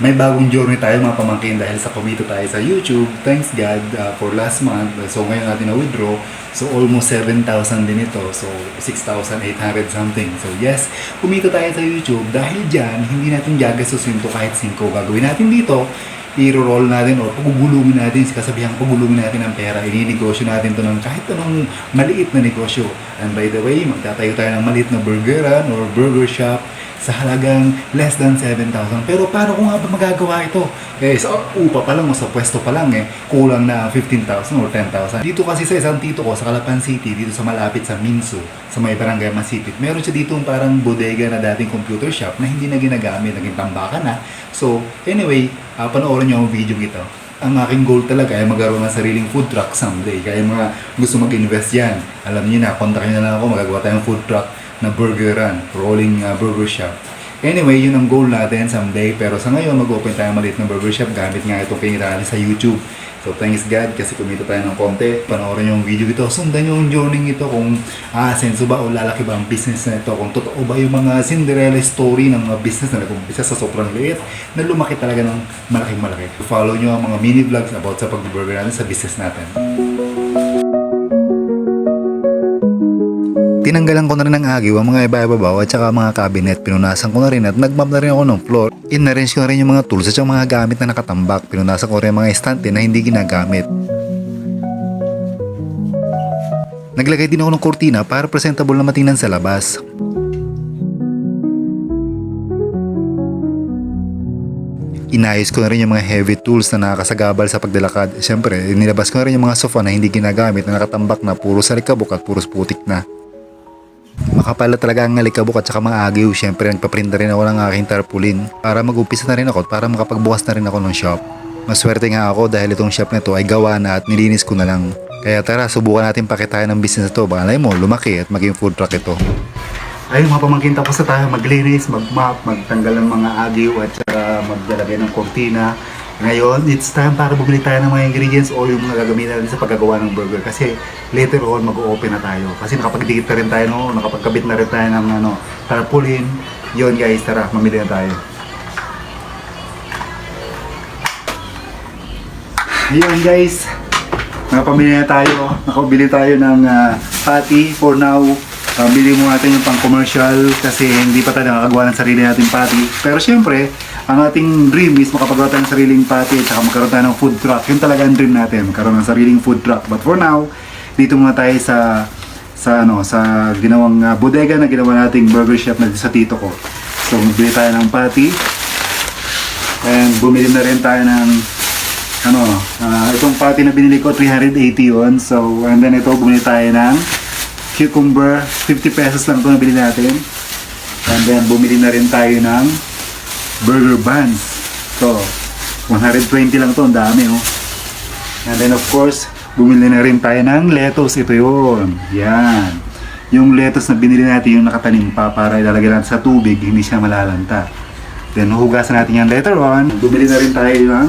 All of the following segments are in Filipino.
may bagong journey tayo mga pamangkin dahil sa kumito tayo sa YouTube. Thanks God uh, for last month. So ngayon natin na-withdraw. So almost 7,000 din ito. So 6,800 something. So yes, kumito tayo sa YouTube. Dahil dyan, hindi natin gagasusin to kahit 5. Gagawin natin dito, i-roll natin o pagugulungin natin, kasabihan pagugulungin natin ng pera, ininegosyo natin to ng kahit anong maliit na negosyo. And by the way, magtatayo tayo ng maliit na burgeran or burger shop sa halagang less than 7,000. Pero paano ko nga ba magagawa ito? Eh, sa upa pa lang o sa pwesto pa lang eh, kulang na 15,000 or 10,000. Dito kasi sa isang tito ko, sa Calapan City, dito sa malapit sa Minso, sa may barangay Masipit, meron siya dito parang bodega na dating computer shop na hindi na ginagamit, naging tambakan na. So, anyway, uh, panoorin niyo ang video ito ang aking goal talaga ay magkaroon ng sariling food truck someday. Kaya mga gusto mag-invest yan, alam niyo na, kontakin na lang ako, magagawa tayong food truck na burgeran, rolling uh, burger shop. Anyway, yun ang goal natin someday. Pero sa ngayon, mag-open tayo maliit na burger shop gamit nga itong kiniraan sa YouTube. So thanks God kasi kumita tayo ng konti. Panoorin yung video ito. Sundan yung journey ito kung aasenso ba o lalaki ba ang business na ito. Kung totoo ba yung mga Cinderella story ng mga business na nag-umpisa sa sobrang liit na lumaki talaga ng malaking malaki. Follow nyo ang mga mini vlogs about sa pag-burger natin sa business natin. Tinanggalan ko na rin ng agiw ang mga iba-ibabaw at saka mga cabinet. Pinunasan ko na rin at nagmap na rin ako ng floor. In-arrange ko na rin yung mga tools at saka mga gamit na nakatambak. Pinunasan ko rin yung mga estante na hindi ginagamit. Naglagay din ako ng kortina para presentable na matingnan sa labas. Inayos ko na rin yung mga heavy tools na nakakasagabal sa pagdalakad. Siyempre, nilabas ko na rin yung mga sofa na hindi ginagamit na nakatambak na puro salikabok at puro putik na. Makapala talaga ang alikabok at saka mga agiw. Siyempre, nagpaprint na rin ako ng aking tarpaulin para mag-umpisa na rin ako para makapagbukas na rin ako ng shop. Maswerte nga ako dahil itong shop na to ay gawa na at nilinis ko na lang. Kaya tara, subukan natin pakitain ng business na to. Mo, lumaki at maging food truck ito. Ayun mga pamangkin, tapos na tayo maglinis, mag-map, magtanggal ng mga agiw at saka maglalagay ng kortina. Ngayon, it's time para bumili tayo ng mga ingredients o yung mga gagamitin natin sa paggagawa ng burger. Kasi later on, mag-open na tayo. Kasi nakapag-dikit na rin tayo, no? nakapagkabit na rin tayo ng ano, tarpaulin. Yun guys, tara, mamili na tayo. Ayun guys, nakapamili na tayo. Nakabili tayo ng ah, patty for now. Pabili mo natin yung pang commercial kasi hindi pa tayo nakakagawa ng sarili nating patty. Pero syempre, ang ating dream is makapagawa tayo ng sariling patty at saka magkaroon tayo ng food truck. Yun talaga ang dream natin, magkaroon ng sariling food truck. But for now, dito muna tayo sa sa ano sa ginawang ah, bodega na ginawa nating burger shop na sa tito ko. So, bili tayo ng patty. And bumili na rin tayo ng ano, ah, itong patty na binili ko 380 yun. So, and then ito bumili tayo ng cucumber, 50 pesos lang ito nabili natin. And then bumili na rin tayo ng burger buns. So, 120 lang to, ang dami oh. And then of course, bumili na rin tayo ng lettuce. Ito yun. Yan. Yung lettuce na binili natin, yung nakatanim pa para ilalagay natin sa tubig, hindi siya malalanta. Then hugasan natin yan later on. Bumili na rin tayo ng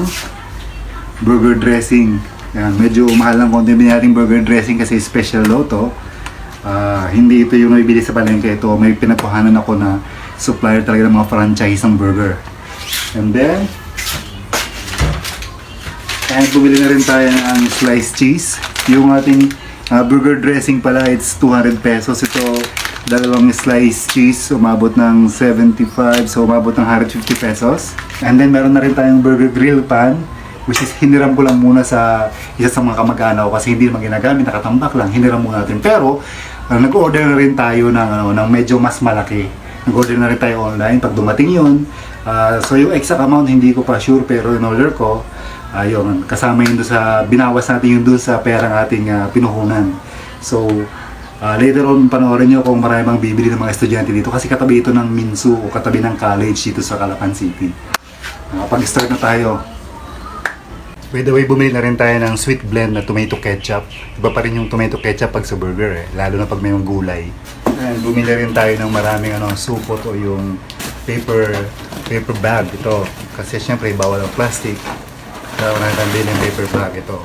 burger dressing. Yan, medyo mahal ng konti binili natin burger dressing kasi special daw to. Ah, hindi ito yung nabibili sa palengke. Ito, may pinakuhanan ako na supplier talaga ng mga franchise ng burger. And then, and bumili na rin tayo ng sliced cheese. Yung ating ah, burger dressing pala, it's 200 pesos. Ito, dalawang sliced cheese, umabot ng 75, so umabot ng 150 pesos. And then, meron na rin tayong burger grill pan, which is hiniram ko lang muna sa isa sa mga kamag-anak ko kasi hindi naman ginagamit, nakatambak lang, hiniram muna natin. Pero, ah, nag-order na rin tayo ng, ano, ng medyo mas malaki. Nag-order na rin tayo online pag dumating yun. Ah, so yung exact amount hindi ko pa sure pero in order ko, ayun, kasama yun sa, binawas natin yun doon sa perang ating ah, pinuhunan. So, ah, later on panoorin nyo kung marami bang bibili ng mga estudyante dito kasi katabi ito ng Minsu o katabi ng college dito sa Calapan City. Pag-start na tayo. By the way, bumili na rin tayo ng sweet blend na tomato ketchup. Iba pa rin yung tomato ketchup pag sa burger eh, lalo na pag may gulay. And bumili rin tayo ng maraming ano, supot o yung paper paper bag ito. Kasi syempre bawal ang plastic. Kaya wala tayong bilhin ng paper bag ito.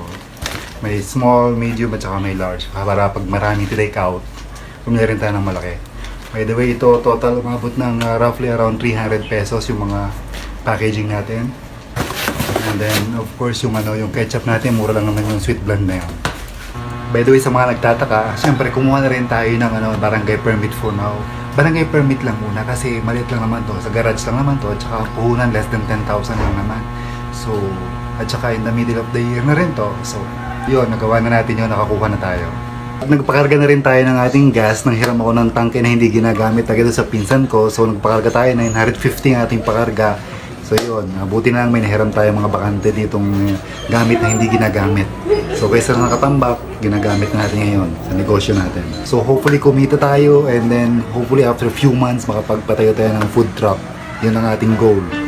May small, medium at saka may large. Para pag marami take out, bumili rin tayo ng malaki. By the way, ito total umabot ng uh, roughly around 300 pesos yung mga packaging natin. And then, of course, yung ano, yung ketchup natin, mura lang naman yung sweet blend na yun. By the way, sa mga nagtataka, syempre kumuha na rin tayo ng ano, barangay permit for now. Barangay permit lang muna kasi maliit lang naman to. Sa garage lang naman to. At saka puhunan less than 10,000 lang naman. So, at saka in the middle of the year na rin to. So, yun, nagawa na natin yun, nakakuha na tayo. At nagpakarga na rin tayo ng ating gas. Nang hiram ako ng tangke na hindi ginagamit agad sa pinsan ko. So, nagpakarga tayo, 950 ang ating pakarga. So yun, buti na lang may nahiram tayo mga bakante ditong eh, gamit na hindi ginagamit. So kaysa na nakatambak, ginagamit na natin ngayon sa negosyo natin. So hopefully kumita tayo and then hopefully after a few months makapagpatayo tayo ng food truck. Yun ang ating goal.